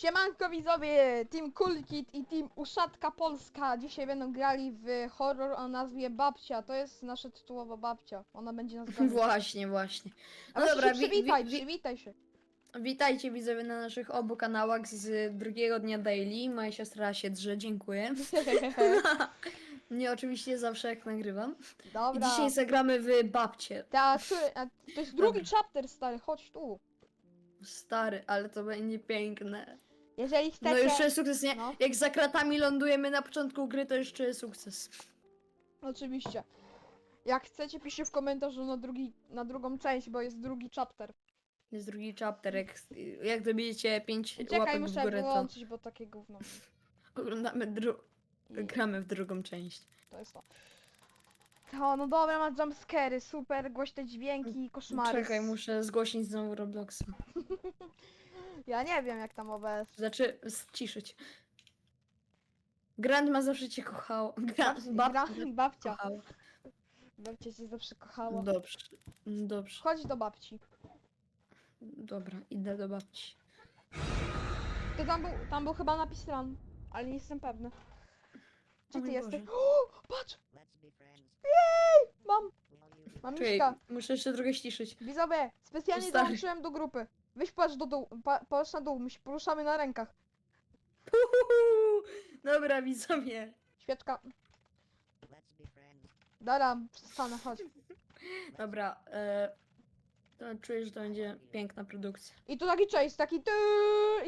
Siemanko widzowie, Team Coolkit i Team Uszatka Polska dzisiaj będą grali w horror o nazwie Babcia. To jest nasza tytułowa babcia. Ona będzie nas gonić. Właśnie, właśnie. A No dobra, dobra, się wi- przywitaj, wi- wi- przywitaj się. witajcie widzowie na naszych obu kanałach z drugiego dnia daily. Moja siostra się drze, dziękuję. Nie, oczywiście zawsze jak nagrywam. I Dobra. dzisiaj zagramy w babcie. Ta, który, a, to jest drugi chapter, stary, chodź tu. Stary, ale to będzie piękne. Jeżeli chcecie... No jeszcze sukces, nie? No. Jak za kratami lądujemy na początku gry, to jeszcze sukces. Oczywiście. Jak chcecie, piszcie w komentarzu na, drugi, na drugą część, bo jest drugi chapter. Jest drugi chapter, jak, jak dobijecie 5 Czekaj, łapek w muszę górę, to wyłączyć, bo takie gówno. oglądamy dru... I gramy w drugą część. to jest to. To, no dobra, ma jumpscary, super, głośne dźwięki, koszmary. Czekaj, muszę zgłosić znowu Robloxa. Ja nie wiem jak tam OBS. Znaczy, ściszyć. Grandma zawsze cię kochała. Gra... Babcia, Babcia gra- babcia. kochała. Babcia cię zawsze kochała. Dobrze, dobrze. Chodź do babci. Dobra, idę do babci. To tam był, tam był chyba napis run, ale nie jestem pewny. Gdzie O ty mój jesteś? Boże. O, patrz! Mam! Mam Czekaj, muszę jeszcze trochę ściszyć. Widzowie, specjalnie Stary. dołączyłem do grupy. Weź patrz do dół, pa, patrz na dół, my się poruszamy na rękach. Uhuhu. Dobra, widzowie. Świeczka. Dara, przestanę, chodź. Dobra, e... to czuję, że to będzie piękna produkcja. I tu taki chase, taki ty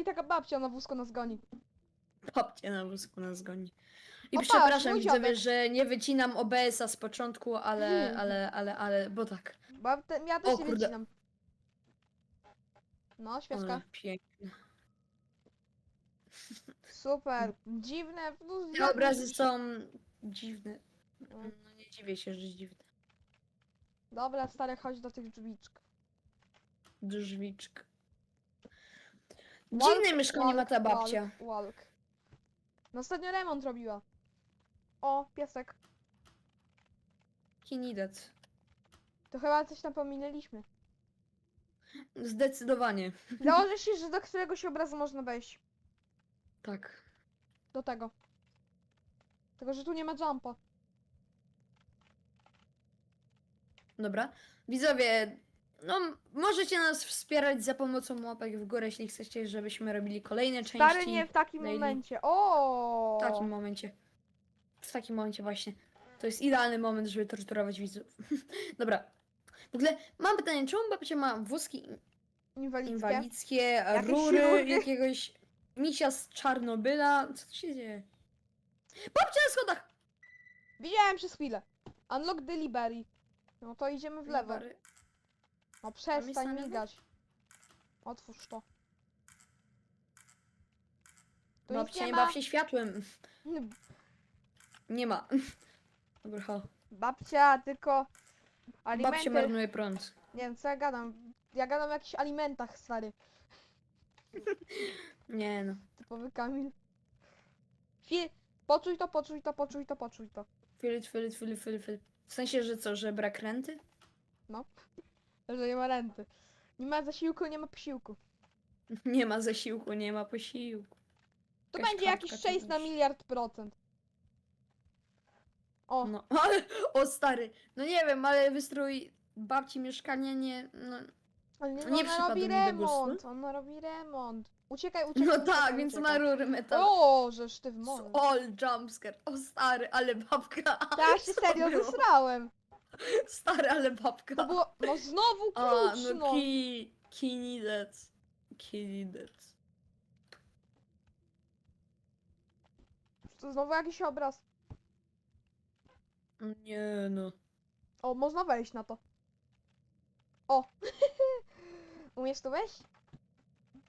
i taka babcia na wózku nas goni. Babcia na wózku nas goni. I O, patrz, przepraszam mój widzowie, dziadek. że nie wycinam OBS-a z początku, ale, Hmm. ale, ale, ale, bo tak. Bo ja też O nie kurde. wycinam. No, świeczka. Ale pięknie. Super. Dziwne. No, Te obrazy są dziwne. No. No nie dziwię się, że dziwne. Dobra, stary, chodź do tych drzwiczk. Drzwiczk. Dziwne mieszkanie ma ta babcia. Walk, walk. No ostatnio remont robiła. O, piesek. Kinidet. To chyba coś tam pominęliśmy. Zdecydowanie. Założę się, że do któregoś obrazu można wejść. Tak. Do tego. Tylko, że tu nie ma jumpa. Dobra. Widzowie, no możecie nas wspierać za pomocą łapek w górę, jeśli chcecie, żebyśmy robili kolejne części. Stary nie w takim daily. momencie. O! W takim momencie. W takim momencie właśnie. To jest idealny moment, żeby torturować widzów. Dobra. W ogóle mam pytanie, czemu babcia ma wózki Inwalidzkie. inwalidzkie, Jakieś rury, rury. jakiegoś misia z Czarnobyla? Co tu się dzieje? Babcia na schodach! Widziałem przez chwilę. Unlock delivery. No to idziemy w lewo. Bary. No jest na przestań migać. Otwórz to. Tu nic Babcia nie nie ma. baw się światłem. Nie ma. Dobra, ho. Babcia, tylko Babcia alimenty. marnuje prąd. Nie wiem, co ja gadam. Ja gadam o jakichś alimentach, stary. Nie no. Typowy Kamil. Fi... Poczuj to, poczuj to, poczuj to, poczuj to. Filit, filit, filit, filit, filit. W sensie, że co, że brak renty? Że nie ma renty. Nie ma zasiłku, nie ma posiłku. Nie ma zasiłku, nie ma posiłku. To Jakaś będzie kartka jakiś czy 6 na coś. miliard procent. O, No, ale, o stary, no nie wiem, ale wystrój babci mieszkania nie, no, ale nie, nie ona przypadł robi mi do gustu. remont. Ona robi remont. Uciekaj, uciekaj. no uciekaj, tak, więc ma uciekaj. rury metalowe. O, żeż ty w morze. All jumpscare, o stary, ale babka. Ja się co serio było? zesrałem. Stary, ale babka. To było, no znowu A, klucz, no no. ki, kinidec, kinidec. To znowu jakiś obraz. Nie no. O, można wejść na to. O. Umiesz tu wejść?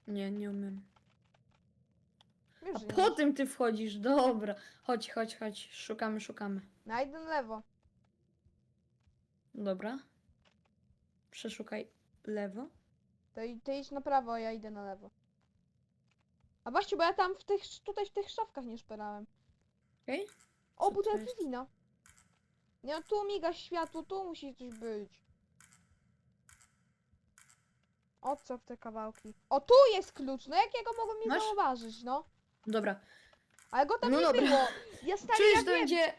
Nie, nie umiem. Wiesz, A nie po umiesz. tym ty wchodzisz, dobra. Chodź, chodź, chodź, szukamy, szukamy. Na jeden lewo. Dobra. Przeszukaj lewo. To, i- ty idź na prawo, a ja idę na lewo. A właśnie, bo ja tam w tych, tutaj w tych szafkach nie szperałem. Okej? O, Co to butelki jest? wina. Nie, no tu miga światło, tu musi coś być. Odcop te kawałki. O, tu jest klucz! No jak ja go mogłem nie Masz? zauważyć, no? Dobra. Ale go tam No nie dobra. było. Ja stary, ja to wiem. będzie...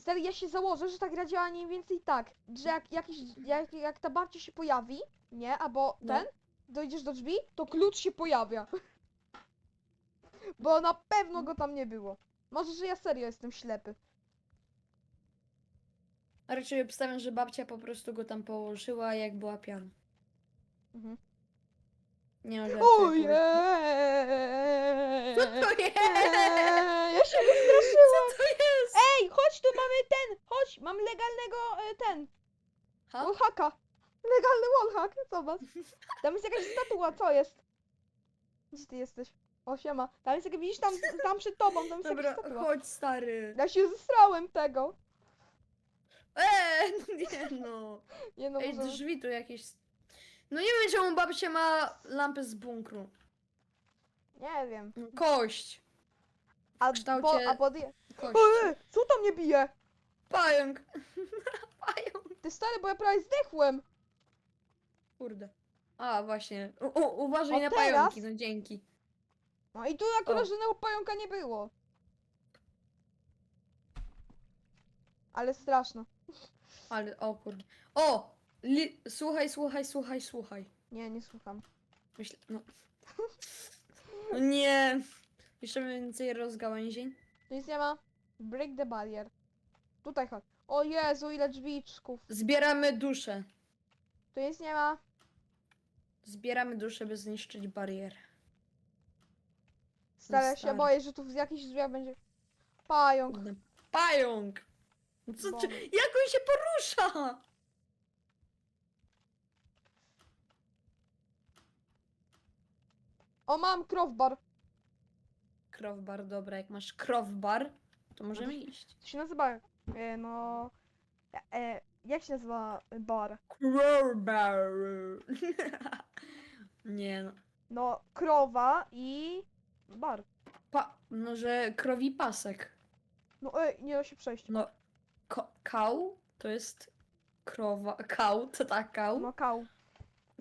Stary, ja się założę, że ta gra działa mniej więcej tak, że jak, jakiś, jak, jak ta babcia się pojawi, nie, albo No. ten, dojdziesz do drzwi, to klucz się pojawia. Bo na pewno go tam nie było. Może, że ja serio jestem ślepy. A raczej obstawiam, że babcia po prostu go tam położyła, jak była piana. Mhm. Nie ma żartu. Ojej! Co to jest? Eee, Ja się wystraszyłam! Co to jest? Ej, chodź, tu mamy ten! Chodź, mam legalnego e, ten, Ha? wallhacka. Legalny wallhack, zobacz. Tam jest jakaś statua, co jest? Gdzie ty jesteś? O, siema. Tam jest jakaś, widzisz, tam, tam przed tobą, tam jest Dobra, jakaś statua. chodź stary. Ja się zesrałem tego. Eee, nie no. Nie no, Ej, może... drzwi tu jakieś... No nie wiem, czemu babcia ma lampę z bunkru. Nie wiem. Kość. A, kształcie- bo, a pod... Kość. Ej, co tam mnie bije? Pająk. Pająk. Ty stary, bo ja prawie zdechłem. Kurde. A, właśnie. U, u, uważaj O, na teraz? pająki, no dzięki. No i tu akurat O. żadnego pająka nie było. Ale straszno. Ale, o kurde. O! Li... Słuchaj, słuchaj, słuchaj, słuchaj. Nie, nie słucham. Myślę, no. No nie. Jeszcze więcej rozgałęzień. Tu nic nie ma. Break the barrier. Tutaj chodź. O Jezu, ile drzwiczków. Zbieramy duszę. Tu nic nie ma. Zbieramy duszę, by zniszczyć barierę. Stale się boję, że tu w jakichś drzwiach będzie pająk. Pająk! No Co Bo- ty, jak on się porusza? O, mam crowbar. Crowbar, dobra, jak masz crowbar, to możemy iść. To się nazywa, e, no... E, jak się nazywa bar? Crowbar. Nie no. No, krowa i bar. Pa, no, że krowi pasek. No, ej, nie da się przejść. No, ko- kał to jest krowa. Kał to tak, kał. No, kał.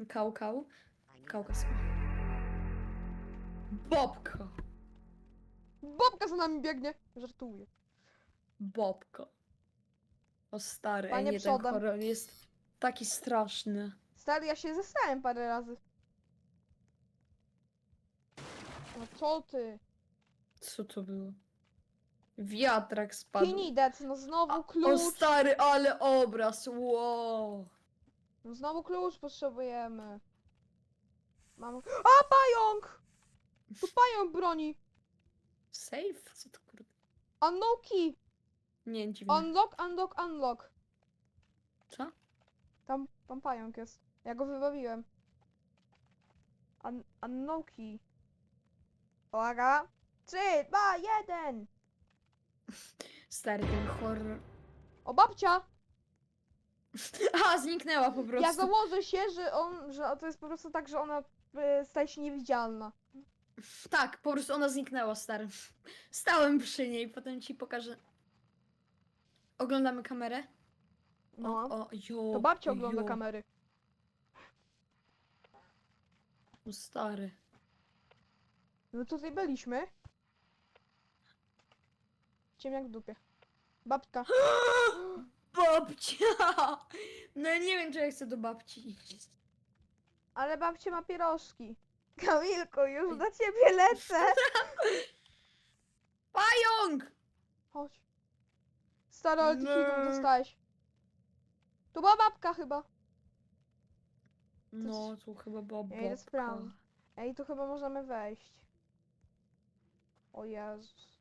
Kał, kał. Kaukas. Bobko. Bobka za nami biegnie. Żartuję. Bobko. O stary, Panie Panie nie, ten przodem. horror jest taki straszny. Stary, ja się zesrałem parę razy. No co ty? Co to było? Wiatrak spadł. Kinidet, no znowu O klucz. stary, ale obraz, wow. No znowu klucz potrzebujemy. Mam... A, pająk! Tu pająk broni. Safe? Co to kurde? Unknown key. Nie, dziwne. Unlock, unlock, unlock. Co? Tam, tam pająk jest. Ja go wybawiłem. Unknown key. Uwaga. Trzy, dwa, jeden. Stary, ten horror. O, babcia! A, zniknęła po prostu. Ja założę się, że on, że to jest po prostu tak, że ona e, staje się niewidzialna. Tak, po prostu ona zniknęła, stary. Stałem przy niej, potem ci pokażę. Oglądamy kamerę? No. O, jo, To babcia ogląda jo. kamery. O, stary. No tutaj byliśmy. Ciemniak w dupie. Babka. Babcia! No ja nie wiem, czy ja chcę do babci iść. Ale babcia ma pierożki. Kamilku, już do ciebie lecę. Pająk! Chodź. Stary, ale ty Nie. hitów dostałeś. Tu była babka chyba. No, tu chyba była Ja idę babka. sprawdzić. Ej, tu chyba możemy wejść. O Jezus.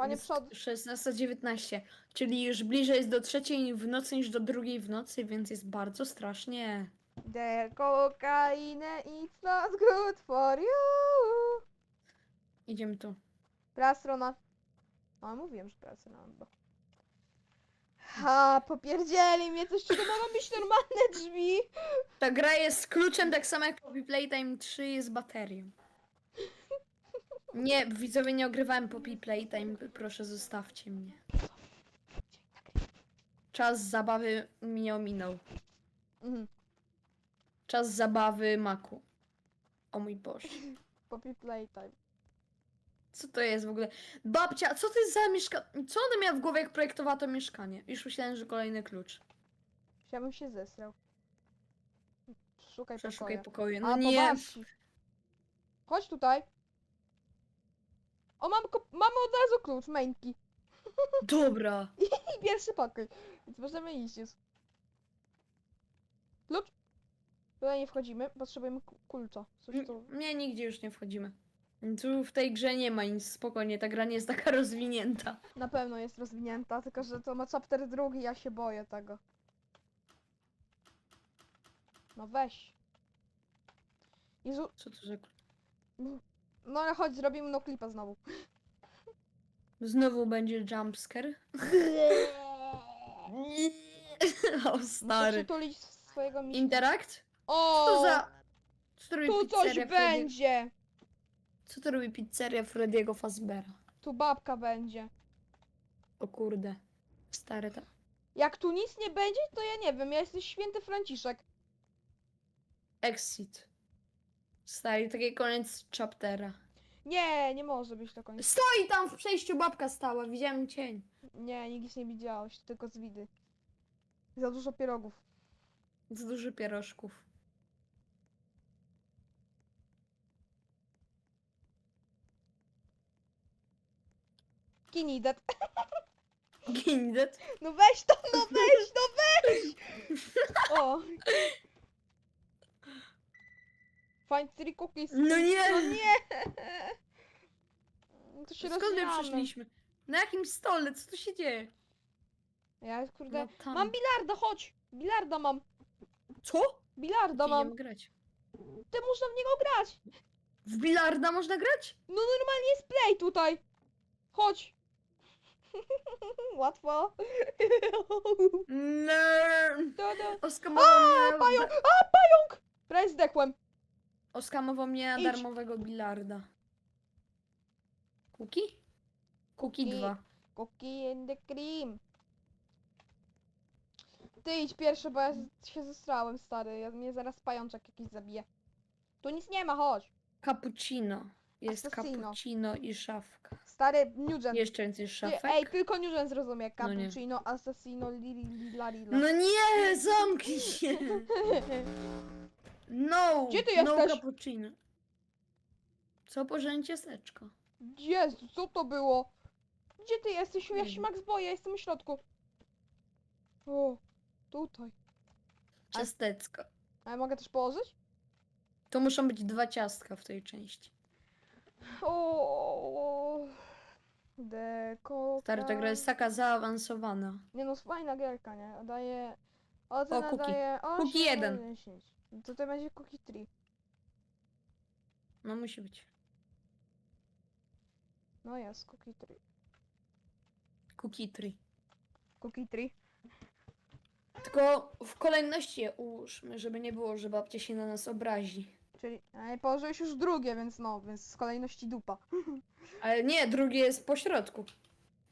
Panie Jest przod... 16.19, czyli już bliżej jest do trzeciej w nocy niż do drugiej w nocy, więc jest bardzo strasznie. The cocaine it's not good for you. Idziemy tu. Prawa strona. No, mówiłem, że prawa strona. Bo... Ha, popierdzieli mnie, coś czego ma robić normalne drzwi. Ta gra jest kluczem, tak samo jak Poppy Playtime 3 jest z baterią. Nie, widzowie, nie ogrywałem Poppy Playtime, proszę zostawcie mnie. Czas zabawy mnie ominął. Mhm. Czas zabawy Maku. O mój Boże. Poppy Playtime. Co to jest w ogóle? Babcia, co to jest za mieszkanie? Co ona miała w głowie, jak projektowała to mieszkanie? Już myślałem, że kolejny klucz. Ja bym się zesrał. Szukaj Przeszukaj pokoju. pokoju. No A, nie. Chodź tutaj. O, mam ko- mamy od razu klucz, mainki. Dobra. I pierwszy pokój. Więc możemy iść już. Klucz? Tutaj nie wchodzimy, potrzebujemy ku- kulcza. Coś tu. Nie, nigdzie już nie wchodzimy. Tu w tej grze nie ma nic, spokojnie, ta gra nie jest taka rozwinięta. Na pewno jest rozwinięta, tylko że to ma chapter drugi, ja się boję tego. No weź. Jezu, Co to za... no ale chodź, zrobimy no klipa znowu. Znowu będzie jumpscare? o stary. przytulić swojego. Interakt? O! Co to za... Co to robi Tu coś pizzeria Freddy... będzie! Co to robi pizzeria Frediego Fazbera? Tu babka będzie. O kurde. Stare ta... Jak tu nic nie będzie, to ja nie wiem, ja jesteś święty Franciszek. Exit. Stary, taki koniec chaptera. Nie, nie może być to koniec. Stoi tam w przejściu babka stała, widziałem cień. Nie, nigdy nie widziałeś, tylko z widy. Za dużo pierogów. Z dużo pierożków. Kinidet. Gindet. No weź to, no weź, no weź! O. Find three cookies. No nie! No nie! To się Skąd my rozwijamy. przyszliśmy? Na jakim stole? Co tu się dzieje? Ja kurde. No tam. Mam bilarda, chodź! Bilarda mam. Co? Bilarda mam. wiem grać. Ty można w niego grać. W bilarda można grać? No normalnie jest play tutaj. Chodź. Łatwo. No. To, to. Oskamował mnie, Pająk! A, pająk! Prawie zdechłem. Oskamował mnie Idź. darmowego bilarda. Kuki? Kuki I- 2. Cookie and the cream. Ty idź pierwszy, bo ja z- się zestrałem, stary. Ja, mnie zaraz pajączek jakiś zabije. Tu nic nie ma, chodź. Cappuccino. Jest Assassino. cappuccino i szafka. Stary, Nugent. Jeszcze więcej Ty, szafek. ej, tylko Nugent zrozumie. No nie. Cappuccino, Assassino, Lili, Lila, Lila. No nie, zamknij się! No! Gdzie ty No jesteś? cappuccino. Co pożęcie ciasteczko? Jezu, co to było? Gdzie ty jesteś? Ja się. Max boję, jestem w środku. O, tutaj. Ciasteczko. A ja mogę też położyć? To muszą być dwa ciastka w tej części. O, Deko. Stary, ta gra jest taka zaawansowana. Nie no, fajna gierka, nie? Daje... Ocena cookie. daje 8 Cookie jeden. na 10. Tutaj będzie cookie 3. No musi być. No jest, cookie 3. Cookie tree. Cookie 3. Tylko w kolejności je ułóżmy, żeby nie było, że babcia się na nas obrazi. Czyli... A położyłeś już drugie, więc no, więc z kolejności dupa. Ale nie, drugie jest po środku.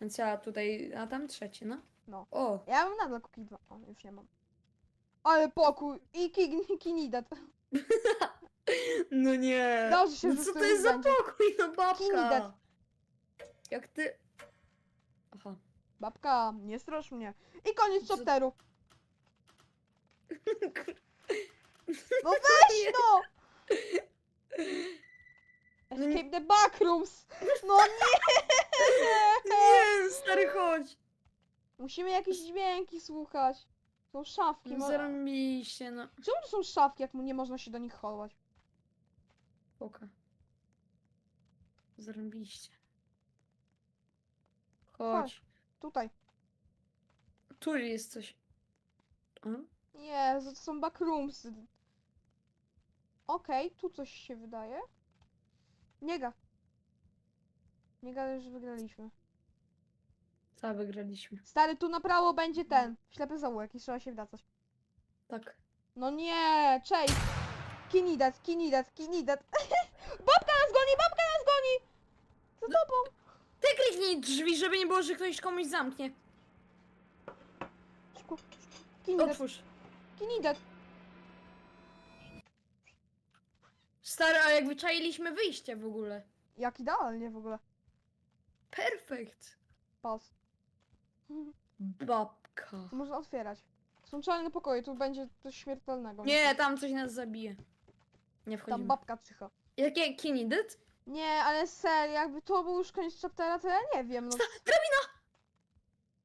Więc ja tutaj, a tam trzecie, no. No. O, Ja mam nadal cookie 2. O, już nie mam. Ale pokój! I ki- kinidet. no nie. Dobrze się no co to jest za pokój, no babka? Kinidet. Jak ty... Aha. Babka, nie strasz mnie. I koniec Co- chapteru. No weź no! Escape the backrooms! No nie! Nie, stary, chodź. Musimy jakieś dźwięki słuchać. Są szafki. No Mo- Zarąbiście, no. Czemu to są szafki, jak mu nie można się do nich chować? Poka. Zarąbiście. Chodź. Tutaj. Tu jest coś. A? Nie, to są backroomsy. Okej, tu coś się wydaje. Nie ga. Nie gadaj, że wygraliśmy. Co wygraliśmy? Stary, tu na prawo będzie ten. Ślepy zaułek i trzeba się wracać. Tak. No nie, cześć. Kinidet, kinidet, kinidet. babka nas goni, babka nas goni! Za tobą. Ty kliknij drzwi, żeby nie było, że ktoś komuś zamknie. Szybko. Kinidet, Otwórz. kinidet. Stary, a jak wyczailiśmy wyjście w ogóle. Jak idealnie w ogóle. Perfekt. Pas. Babka. To można otwierać. Są czarne pokoje, tu będzie coś śmiertelnego. Nie, tam coś nas zabije. Nie Tam wchodzimy. babka psycha. Jakie kinidyd? Nie, ale serio, jakby to był już koniec chaptera, to ja nie wiem, no. Drabina!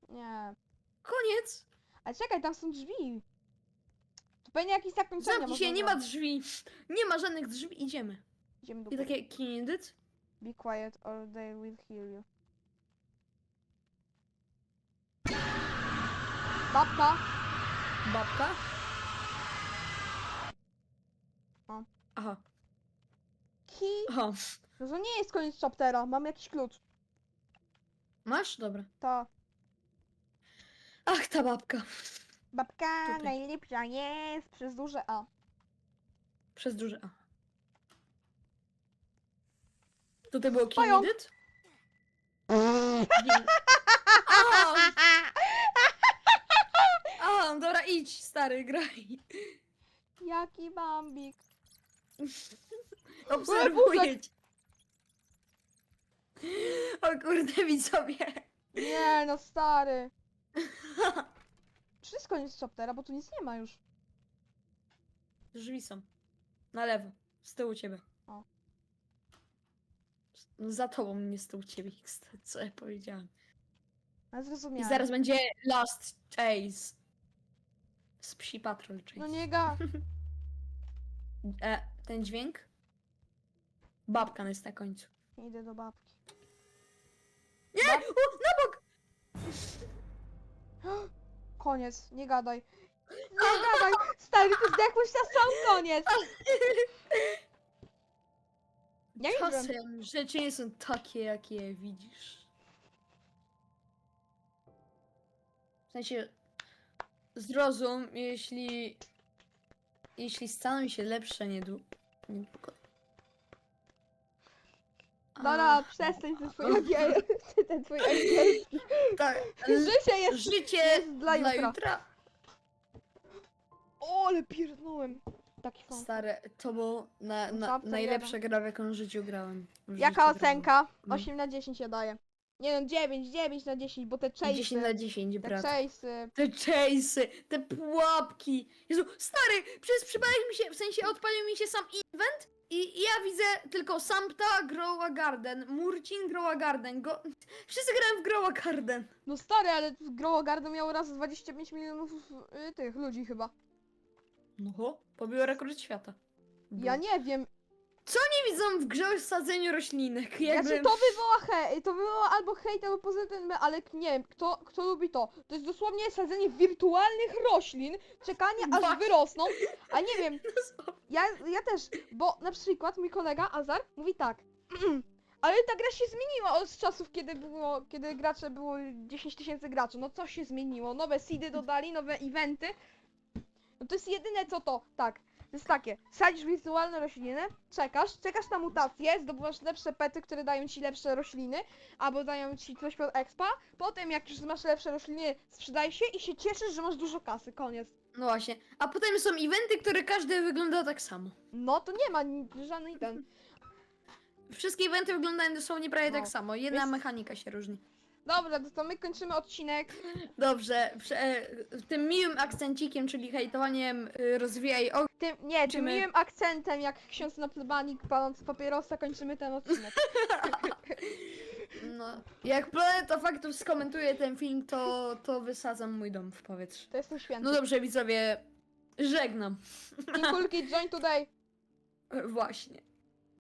Nie. Koniec! Ale czekaj, tam są drzwi. To pewnie jakieś zakończenie Zamknij się, można nie ma zrobić. drzwi. Nie ma żadnych drzwi, idziemy. Idziemy do I takie kinidyd? Be quiet or they will hear you. Babka! Babka? O. Aha, Key! aha. No to nie jest koniec chaptera, mam jakiś klucz. Masz? Dobra. Ta Ach, ta babka. babka Tutaj. najlepsza jest przez duże A. Przez duże A. Tutaj było Pająk. kinidyd? A! A, dobra, idź, stary, graj. Jaki bambik. Obserwuję cię. O kurde, widzowie. Nie no stary. Czy to jest koniec chaptera, bo tu nic nie ma już. Drzwi są. Na lewo. Z tyłu ciebie. Za tobą, nie tyłu ciebie. Co ja powiedziałem. Ale I zrozumiałem. zaraz będzie Last Chase. Z psi patrol chase. No nie ga. E, ten dźwięk? Babka jest na końcu. Idę do babki. Nie! Bab- U, na bok! Koniec, nie gadaj. Nie gadaj! Stary, ty zdechłeś na sam koniec! Ja nie wiem. Czasem rzeczy nie są takie, jakie je widzisz. W sensie, zrozum, jeśli, jeśli staną się lepsze niedługo. niedługo. Dobra, A, przestań ze swoim angielskim. Ten twój angielski. tak, Życie jest... życie jest dla dla jutra. jutra. O, ale pierdnąłem. Taki fan. Stare, to było na, na, najlepsza gra, w jaką w życiu grałem. W życiu Jaka grałem. ocenka? No. 8 na 10 ja daję. Nie no, 9, 9 na 10, bo te chase'y... 10 na 10, Te brat. chase'y... Te chase'y, te pułapki. Jezu, stary, przez przypadek mi się, w sensie odpalił mi się sam event i ja widzę tylko Sampta, Growa Garden, Murcin, Growa Garden, go... Wszyscy grają w Growa Garden. No stary, ale Grow Garden miał raz 25 milionów y, tych ludzi chyba. No, pobiło rekord świata. Ja nie wiem. nie widzą w grze o sadzeniu roślinek, jakby... Znaczy to wywoła he, to wywoła albo hejt, albo pozytywny, ale nie wiem, kto, kto lubi to. To jest dosłownie sadzenie wirtualnych roślin, czekanie aż Właśnie. wyrosną, a nie wiem, ja, ja też, bo na przykład mój kolega Azar mówi tak, ale ta gra się zmieniła od czasów, kiedy było, kiedy gracze było 10 tysięcy graczy, no co się zmieniło, nowe seedy dodali, nowe eventy, no to jest jedyne co to, tak, to jest takie, sadzisz wirtualne rośliny, czekasz, czekasz na mutację, zdobywasz lepsze pety, które dają ci lepsze rośliny, albo dają ci coś pod expa, potem jak już masz lepsze rośliny, sprzedaj się i się cieszysz, że masz dużo kasy, koniec. No właśnie. A potem są eventy, które każdy wygląda tak samo. No to nie ma ni- żadnej ten. Wszystkie eventy wyglądają dosłownie prawie No. tak samo. Jedna Jest- mechanika się różni. Dobra, to, to my kończymy odcinek. Dobrze, prze, tym miłym akcencikiem, czyli hejtowaniem y, rozwijaj o... Tym, nie, tym Kończymy. miłym akcentem, jak ksiądz na plebanik paląc papierosa, kończymy ten odcinek. No, jak Planeta Faktów skomentuje ten film, to, to wysadzam mój dom w powietrze. To jestem święty. No dobrze, widzowie, żegnam. Dziękulki, join today. Właśnie.